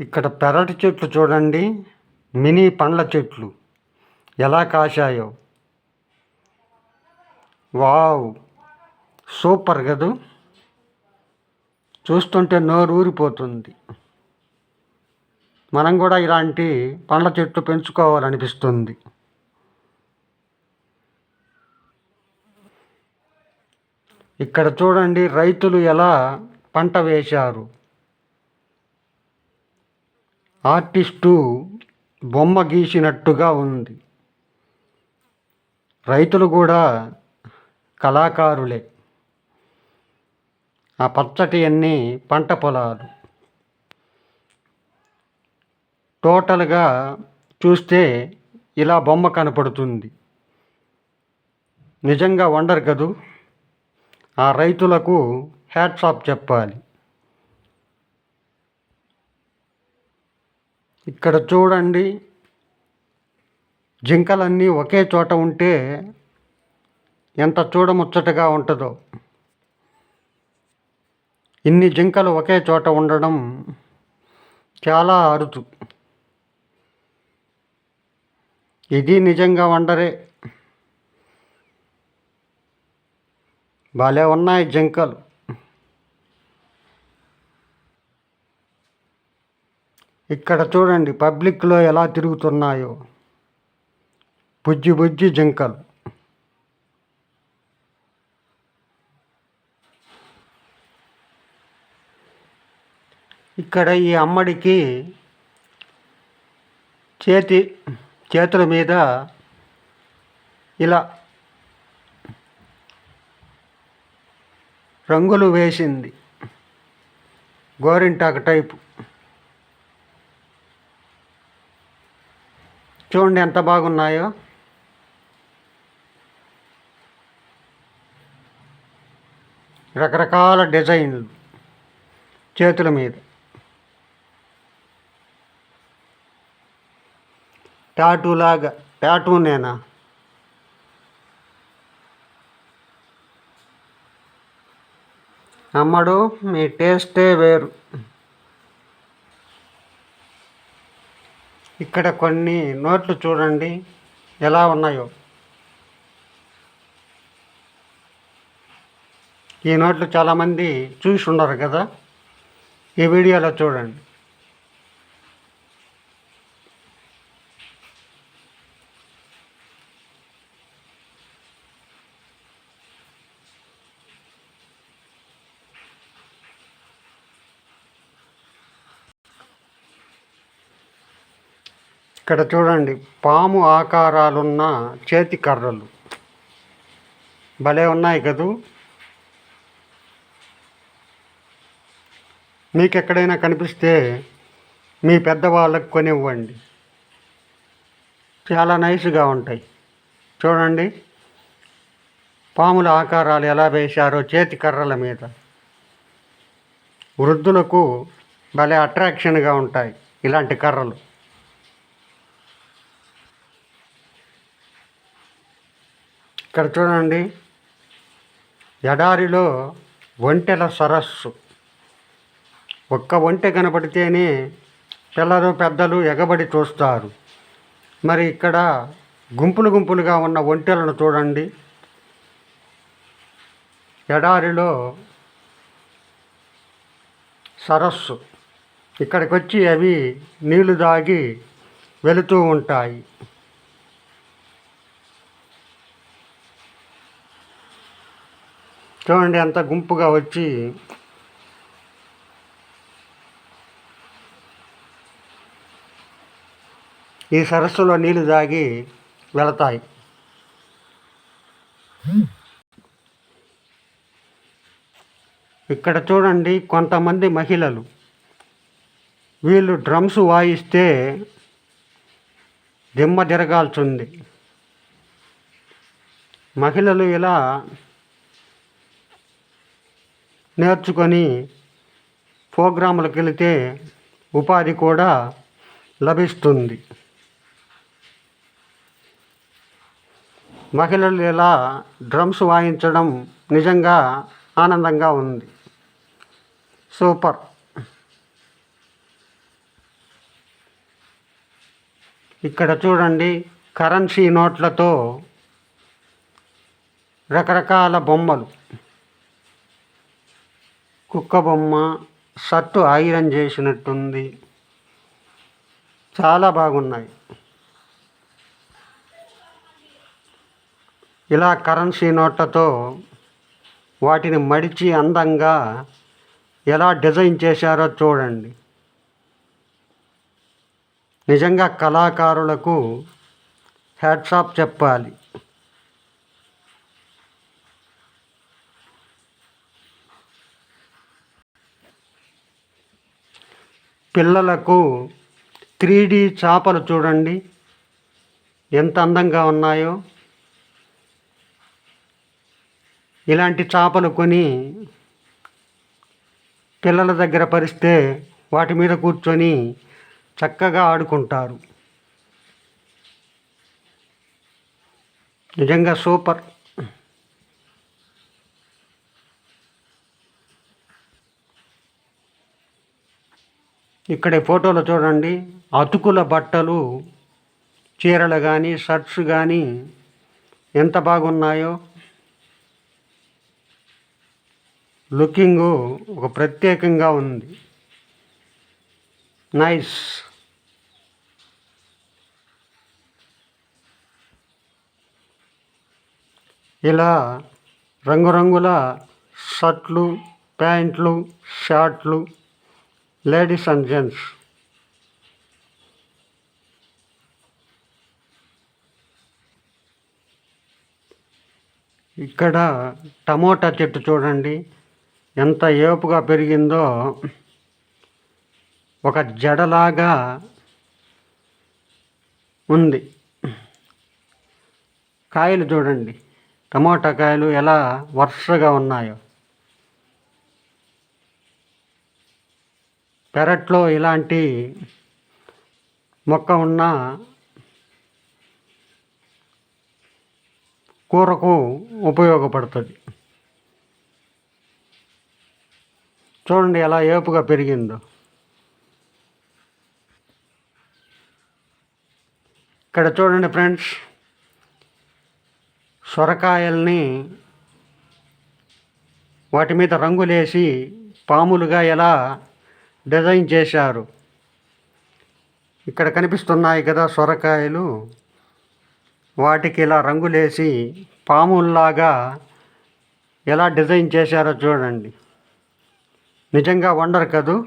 ఇక్కడ పెరటి చెట్లు చూడండి మినీ పండ్ల చెట్లు. ఎలా కాశాయో. వావ్ సూపర్ కదూ చూస్తుంటే నోరు ఊరిపోతుంది. మనం కూడా ఇలాంటి పండ్ల చెట్లు పెంచుకోవాలనిపిస్తుంది. ఇక్కడ చూడండి రైతులు ఎలా పంట వేశారు. ఆర్టిస్టు బొమ్మ గీసినట్టుగా ఉంది. రైతులు కూడా కళాకారులే. ఆ పచ్చటి అన్ని పంట పొలాలు. టోటల్గా చూస్తే ఇలా బొమ్మ కనపడుతుంది. నిజంగా వండరు కదూ? ఆ రైతులకు హ్యాట్స్ ఆఫ్ చెప్పాలి. ఇక్కడ చూడండి. జింకలన్నీ ఒకే చోట ఉంటే ఎంత చూడముచ్చటగా ఉంటుందో. ఇన్ని జింకలు ఒకే చోట ఉండడం చాలా అరుదు. ఇది నిజంగా వండరే. భలే ఉన్నాయి జింకలు. ఇక్కడ చూడండి పబ్లిక్లో ఎలా తిరుగుతున్నాయో. బుజ్జి బుజ్జి జింకలు. ఇక్కడ ఈ అమ్మడికి చేతి చేతుల మీద ఇలా రంగులు వేసింది. గోరింటాకు టైపు. చూడండి ఎంత బాగున్నాయో. రకరకాల డిజైన్లు చేతుల మీద. టాటూ లాగా టాటూ నేనా? అమ్మడు మీ టేస్టే వేరు. ఇక్కడ కొన్ని నోట్లు చూడండి ఎలా ఉన్నాయో. ఈ నోట్లు చాలామంది చూసి ఉండరు కదా. ఈ వీడియోలో చూడండి. ఇక్కడ చూడండి పాము ఆకారాలున్న చేతి కర్రలు. భలే ఉన్నాయి కదూ? మీకు ఎక్కడైనా కనిపిస్తే మీ పెద్దవాళ్ళకి కొనివ్వండి. చాలా నైస్గా ఉంటాయి. చూడండి పాముల ఆకారాలు ఎలా వేశారో చేతి కర్రల మీద. వృద్ధులకు భలే అట్రాక్షన్గా ఉంటాయి ఇలాంటి కర్రలు. ఇక్కడ చూడండి. ఎడారిలో ఒంటెల సరస్సు. ఒక్క ఒంటె కనపడితేనే పిల్లలు పెద్దలు ఎగబడి చూస్తారు. మరి ఇక్కడ గుంపులు గుంపులుగా ఉన్న ఒంటెలను చూడండి. ఎడారిలో సరస్సు. ఇక్కడికి వచ్చి అవి నీళ్ళు దాగి వెళుతూ ఉంటాయి. చూడండి ఎంత గుంపుగా వచ్చి ఈ సరస్సులో నీళ్ళు దాగి వెళతాయి. ఇక్కడ చూడండి కొంతమంది మహిళలు. వీళ్ళు డ్రమ్స్ వాయిస్తే దిమ్మ తిరగాల్సింది మహిళలు ఇలా నేర్చుకొని ప్రోగ్రాములకు వెళితే ఉపాధి కూడా లభిస్తుంది. మహిళలు ఇలా డ్రమ్స్ వాయించడం నిజంగా ఆనందంగా ఉంది. సూపర్. ఇక్కడ చూడండి కరెన్సీ నోట్లతో రకరకాల బొమ్మలు. కుక్క బొమ్మ షర్టు ఐరన్ చేసినట్టుంది. చాలా బాగున్నాయి. ఇలా కరెన్సీ నోట్లతో వాటిని మడిచి అందంగా ఎలా డిజైన్ చేశారో చూడండి. నిజంగా కళాకారులకు హ్యాట్సాప్ చెప్పాలి. పిల్లలకు త్రీ డి చేపలు చూడండి. ఎంత అందంగా ఉన్నాయో. ఇలాంటి చేపలు కొని పిల్లల దగ్గర పరిస్తే వాటి మీద కూర్చొని చక్కగా ఆడుకుంటారు. నిజంగా సూపర్. ఇక్కడ ఈ ఫోటోలో చూడండి. అతుకుల బట్టలు చీరలు కానీ షర్ట్స్ కానీ ఎంత బాగున్నాయో. లుకింగు ఒక ప్రత్యేకంగా ఉంది. నైస్. ఇలా రంగురంగుల షర్ట్లు ప్యాంట్లు షార్ట్లు లేడీస్ అండ్ జెంట్స్ ఇక్కడ టమోటా చెట్టు చూడండి. ఎంత ఏపుగా పెరిగిందో ఒక జడలాగా ఉంది. కాయలు చూడండి. టమోటా కాయలు ఎలా వరుసగా ఉన్నాయో. పెరట్లో ఇలాంటి మొక్క ఉన్న కూరకు ఉపయోగపడుతుంది. చూడండి ఎలా ఏపుగా పెరిగిందో. ఇక్కడ చూడండి ఫ్రెండ్స్ సొరకాయల్ని వాటి మీద రంగులేసి పాములుగా ఎలా డిజైన్ చేశారు. ఇక్కడ కనిపిస్తున్నాయి కదా సొరకాయలు. వాటికి ఇలా రంగులేసి పాముల్లాగా ఎలా డిజైన్ చేశారో చూడండి. నిజంగా వండర్ కదూ?